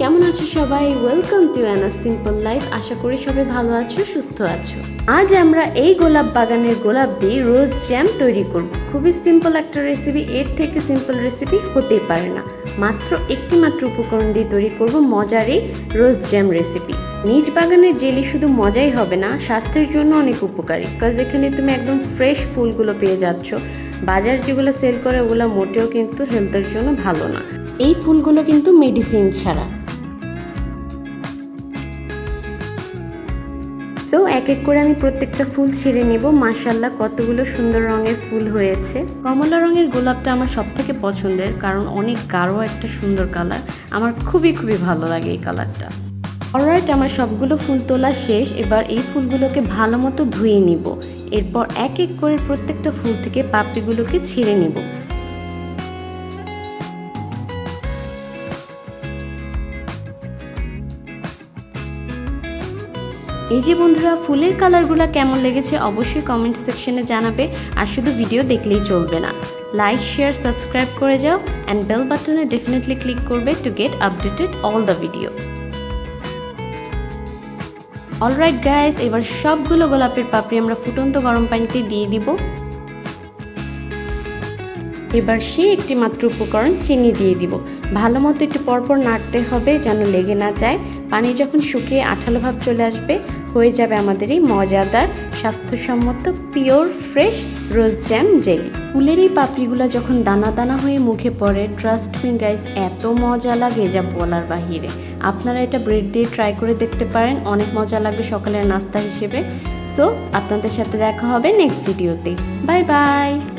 কেমন আছো সবাই? Welcome to Anna simple life আশা করি সবাই ভালো আছো, সুস্থ আছো। আজ আমরা এই গোলাপ বাগানের গোলাপ দিয়ে রোজ জ্যাম তৈরি করব। খুবই সিম্পল একটা রেসিপি এর থেকে সিম্পল রেসিপি হতেই পারে না। মাত্র একটি মাত্র উপকরণ দিয়ে তৈরি করব মজার এই রোজ জ্যাম রেসিপি নিজ বাগানের জেলি শুধু মজাই হবে না, স্বাস্থ্যের জন্য অনেক উপকারী। কাজ এখানে তুমি একদম ফ্রেশ ফুলগুলো পেয়ে যাচ্ছ। বাজার যেগুলো সেল করে ওগুলো মোটেও কিন্তু হেলথের জন্য ভালো না। এই ফুলগুলো কিন্তু মেডিসিন ছাড়া। সো এক এক করে আমি প্রত্যেকটা ফুল ছিঁড়ে নেব। মাশাল্লাহ কতগুলো সুন্দর রঙের ফুল হয়েছে। কমলা রঙের গোলাপটা আমার সব থেকে পছন্দের, কারণ অনেক গাঢ় একটা সুন্দর কালার। আমার খুবই খুবই ভালো লাগে এই কালারটা। অলরাইট আমার সবগুলো ফুল তোলা শেষ। এবার এই ফুলগুলোকে ভালো মতো ধুয়ে নিব। এরপর এক এক করে প্রত্যেকটা ফুল থেকে পাপড়িগুলোকে ছিঁড়ে নিব। এই যে বন্ধুরা, ফুলের কালারগুলো কেমন লেগেছে অবশ্যই কমেন্ট সেকশনে জানাবে। আর শুধু ভিডিও দেখলেই চলবে না। লাইক শেয়ার সাবস্ক্রাইব করে যাও অ্যান্ড বেল বাটনে ডেফিনেটলি ক্লিক করবে to get updated all the video alright guys এবার সবগুলো গোলাপের পাপড়ি আমরা ফুটন্ত গরম পানিতে দিয়ে দিব। এবার সে একটি মাত্র উপকরণ চিনি দিয়ে দিব। ভালো মতো একটু পরপর নাড়তে হবে যেন লেগে না যায়। পানি যখন শুকিয়ে আঠালো ভাব চলে আসবে, হয়ে যাবে আমাদের এই মজাদার, স্বাস্থ্যসম্মত pure fresh rose jam jelly ফুলের এই পাপড়িগুলো যখন দানা দানা হয়ে মুখে পড়ে ট্রাস্ট মি গাইস এত মজা লাগে যা বলার বাহিরে। আপনারা এটা ব্রেড দিয়ে ট্রাই করে দেখতে পারেন, অনেক মজা লাগবে সকালের নাস্তা হিসেবে। সো আপনাদের সাথে দেখা হবে নেক্সট ভিডিওতে বাই বাই